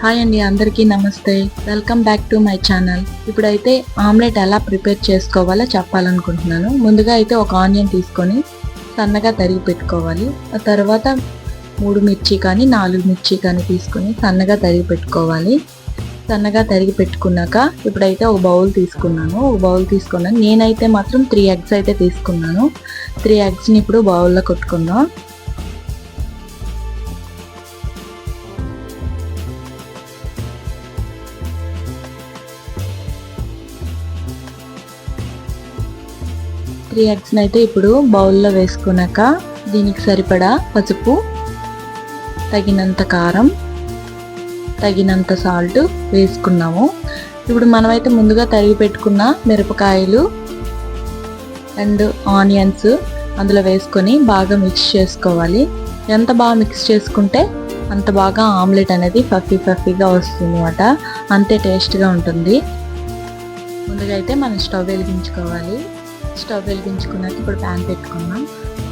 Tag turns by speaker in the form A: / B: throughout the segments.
A: Hi అండి అందరికీ నమస్తే. Welcome back to my channel ఇప్పుడైతే ఆమ్లెట్ ఎలా ప్రిపేర్ చేసుకోవాలో చెప్పాలనుకుంటున్నాను. ముందుగా అయితే ఒక ఆనియన్ తీసుకొని సన్నగా తరిగి పెట్టుకోవాలి. ఆ తర్వాత మూడు మిర్చి కానీ నాలుగు మిర్చి కానీ తీసుకొని సన్నగా తరిగి పెట్టుకోవాలి. సన్నగా తరిగి పెట్టుకున్నాక ఇప్పుడైతే ఒక బౌల్ తీసుకున్నాను. ఒక బౌల్ తీసుకున్నాను. నేనైతే మాత్రం త్రీ ఎగ్స్ అయితే తీసుకున్నాను. త్రీ ఎగ్స్ని ఇప్పుడు బౌల్లో కొట్టుకుందాం. త్రీ ఎగ్స్ని అయితే ఇప్పుడు బౌల్లో వేసుకున్నాక దీనికి సరిపడా పసుపు తగినంత కారం తగినంత సాల్ట్ వేసుకున్నాము. ఇప్పుడు మనమైతే ముందుగా తరిగి పెట్టుకున్న మిరపకాయలు అండ్ ఆనియన్స్ అందులో వేసుకొని బాగా మిక్స్ చేసుకోవాలి. ఎంత బాగా మిక్స్ చేసుకుంటే అంత బాగా ఆమ్లెట్ అనేది ఫఫీ ఫఫీగా వస్తుంది అనమాట అంతే టేస్ట్గా ఉంటుంది. ముందుగా అయితే మనం స్టవ్ వెలిగించుకోవాలి. స్టవ్ వెలిగించుకున్నాక ఇప్పుడు ప్యాన్ పెట్టుకున్నాం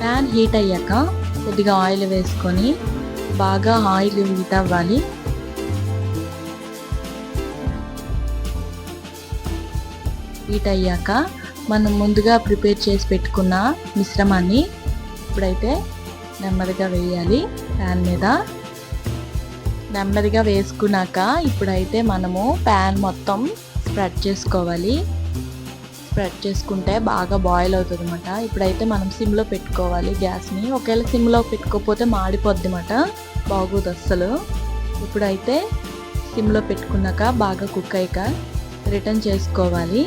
A: ప్యాన్ హీట్ అయ్యాక కొద్దిగా ఆయిల్ వేసుకొని బాగా ఆయిల్ హీట్ అవ్వాలి. హీట్ అయ్యాక మనం ముందుగా ప్రిపేర్ చేసి పెట్టుకున్న మిశ్రమాన్ని ఇప్పుడైతే నెమ్మదిగా వేయాలి ప్యాన్ మీద. నెమ్మదిగా వేసుకున్నాక ఇప్పుడైతే మనము ప్యాన్ మొత్తం స్ప్రెడ్ చేసుకోవాలి. స్ప్రెడ్ చేసుకుంటే బాగా బాయిల్ అవుతుంది అనమాట ఇప్పుడైతే మనం సిమ్లో పెట్టుకోవాలి గ్యాస్ని. ఒకవేళ సిమ్లో పెట్టుకోకపోతే మాడిపోద్ది అనమాట బాగోదు అస్సలు. ఇప్పుడైతే సిమ్లో పెట్టుకున్నాక బాగా కుక్ అయ్యాక రిటర్న్ చేసుకోవాలి.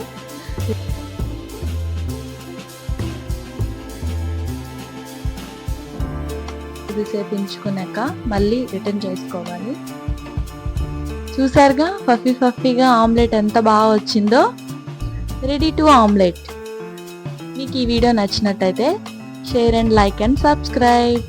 A: కొద్దిసేపు ఉంచుకున్నాక మళ్ళీ రిటర్న్ చేసుకోవాలి. చూసారుగా? ఫఫీ ఫఫీగా ఆమ్లెట్ ఎంత బాగా వచ్చిందో? Ready to omelette. మీకు ఈ వీడియో నచ్చినట్టయితే share and like and subscribe